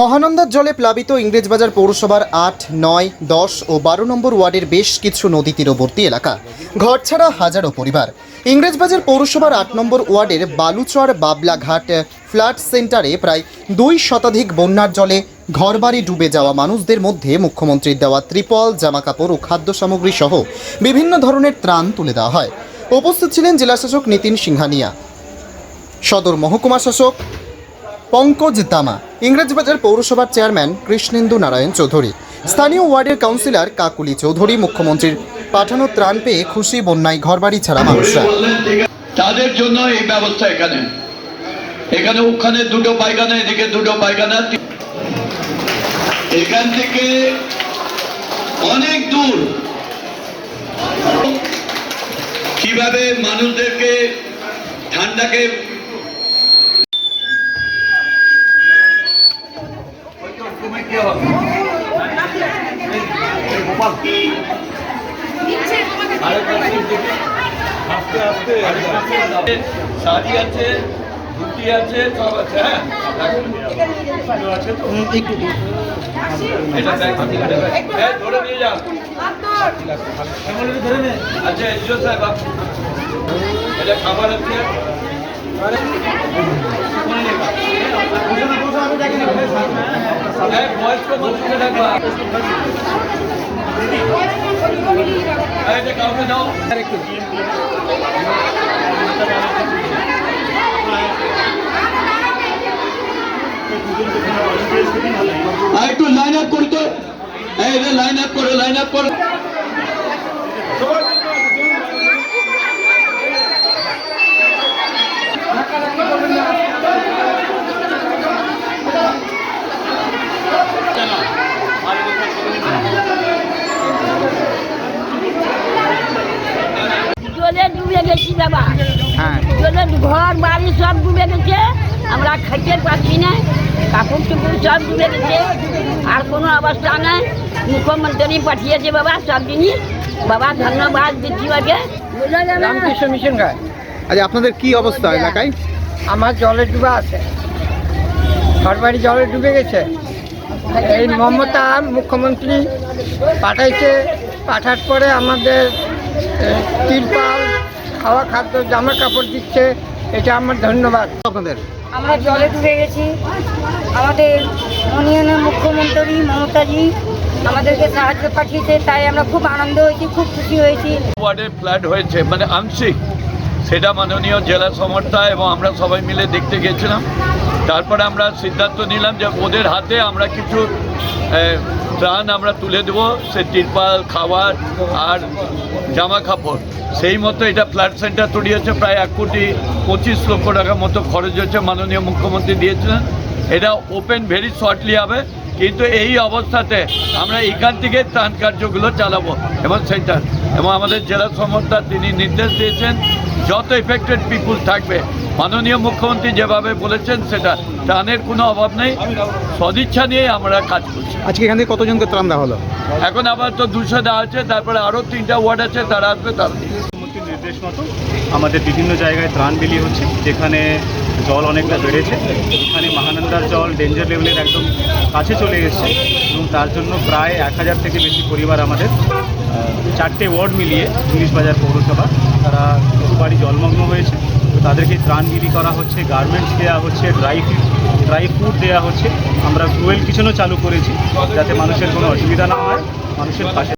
মহানন্দার জলে প্লাবিত ইংরেজবাজার পৌরসভার আট, নয়, দশ ও বারো নম্বর ওয়ার্ডের বেশ কিছু নদী তীরবর্তী এলাকা। ঘর ছাড়া হাজারো পরিবার। ইংরেজবাজার পৌরসভার আট নম্বর ওয়ার্ডের বালুচর বাবলাঘাট ফ্ল্যাট সেন্টারে প্রায় দুই শতাধিক বন্যার জলে ঘরবাড়ি ডুবে যাওয়া মানুষদের মধ্যে মুখ্যমন্ত্রীর দেওয়া ত্রিপল, জামাকাপড় ও খাদ্য সামগ্রী সহ বিভিন্ন ধরনের ত্রাণ তুলে দেওয়া হয়। উপস্থিত ছিলেন জেলাশাসক নিতিন সিংহানিয়া। সদর মহকুমা শাসক পঙ্কজ তামা ইংরেজবাজার পৌরসভার চেয়ারম্যান কৃষ্ণেন্দু নারায়ণ চৌধুরী, স্থানীয় ওয়ার্ডের কাউন্সিলর কাকুলি চৌধুরী, মুখ্যমন্ত্রীর পাঠানো ত্রাণ পেয়ে খুশি বন্যায় ঘরবাড়ি ছাড়া মানুষরা। তাদের জন্য এই ব্যবস্থা এখানে। এখানে ওখানে দুটো পায়খানা, এদিকে দুটো পায়খানা। এখান থেকে অনেক দূর। কীভাবে মানুষদেরকে ঠান্ডাকে শাড়ি আছে ধুতি আছে সব আছে হ্যাঁ? দেখ, হ্যাঁ, ধরে নিয়ে যাও আচ্ছা খাবার আছে? একটু লাইন আপ করতো এই লাইন আপ করো লাইন আপ করো। বাবা জলে ঘর বাড়ি সব ডুবে গেছে আমরা খাইতে পাচ্ছি না কাপড় টুকুর সব ডুবে গেছে আর কোনো অবস্থা নাই। মুখ্যমন্ত্রী পাঠিয়েছে বাবা সব জিনিস। বাবা ধন্যবাদ দিচ্ছি যাবে। রামকৃষ্ণ মিশন গায়ে আচ্ছা আপনাদের কি অবস্থা এলাকায়? আমার জলে ডুবে আছে। ঘর ঘরবাড়ি জলে ডুবে গেছে। এই মমতা মুখ্যমন্ত্রী পাঠাইছে। পাঠার পরে আমাদের তিরপাল খাওয়া খাদ্য জামা কাপড় দিচ্ছে এটা আমার ধন্যবাদ। আপনাদের? আমরা জলে ডুবে গেছি। আমাদের মাননীয় মুখ্যমন্ত্রী মমতাজি আমাদেরকে সাহায্য পাঠিয়েছে তাই আমরা খুব আনন্দ হয়েছি খুব খুশি হয়েছি। ওয়ার্ডে ফ্ল্যাট হয়েছে মানে আংশিক। সেটা মাননীয় জেলা সমর্থা এবং আমরা সবাই মিলে দেখতে গেছিলাম তারপরে আমরা সিদ্ধান্ত নিলাম যে ওদের হাতে আমরা কিছু ত্রাণ আমরা তুলে দেবো, সে তিরপাল, খাবার আর জামা কাপড়। সেই মতো এটা ফ্ল্যাট সেন্টার তৈরি হচ্ছে প্রায় এক কোটি পঁচিশ লক্ষ টাকার মতো খরচ হয়েছে মাননীয় মুখ্যমন্ত্রী দিয়েছিলেন। এটা ওপেন ভেরি শর্টলি হবে। কিন্তু এই অবস্থাতে আমরা এখান থেকে ত্রাণ কার্যগুলো চালাবো এবং সেন্টার এবং আমাদের জেলা সমর্থা তিনি নির্দেশ দিয়েছেন যত এফেক্টেড পিপুল থাকবে। মাননীয় মুখ্যমন্ত্রী যেভাবে বলেছেন সেটা ত্রাণের কোনো অভাব নেই সদিচ্ছা নিয়ে আমরা কাজ করছি। আজকে এখান থেকে কতজনকে ত্রাণ দেওয়া হলো? এখন আবার তো দুশো দেওয়া আছে তারপরে আরও তিনটা ওয়ার্ড আছে তারা আসবে তারা নির্দেশ মতো আমাদের বিভিন্ন জায়গায় ত্রাণ বিলি হচ্ছে, যেখানে জল অনেকটা বেড়েছে, এখানে মহানন্দার জল ডেঞ্জার লেভেলের একদম কাছে চলে এসেছে, এবং তার জন্য প্রায় এক হাজার থেকে বেশি পরিবার আমাদের চারটে ওয়ার্ড মিলিয়ে ইংলিশ বাজার পৌরসভা, তারা বাড়ি জলমগ্ন হয়েছে, তো তাদেরকে ত্রাণ বিলি করা হচ্ছে গার্মেন্টস দেওয়া হচ্ছে ড্রাই ড্রাই ফুড দেওয়া হচ্ছে, আমরা ফুয়েল কিচেনও চালু করেছি, যাতে মানুষের কোনো অসুবিধা না হয়, মানুষের পাশে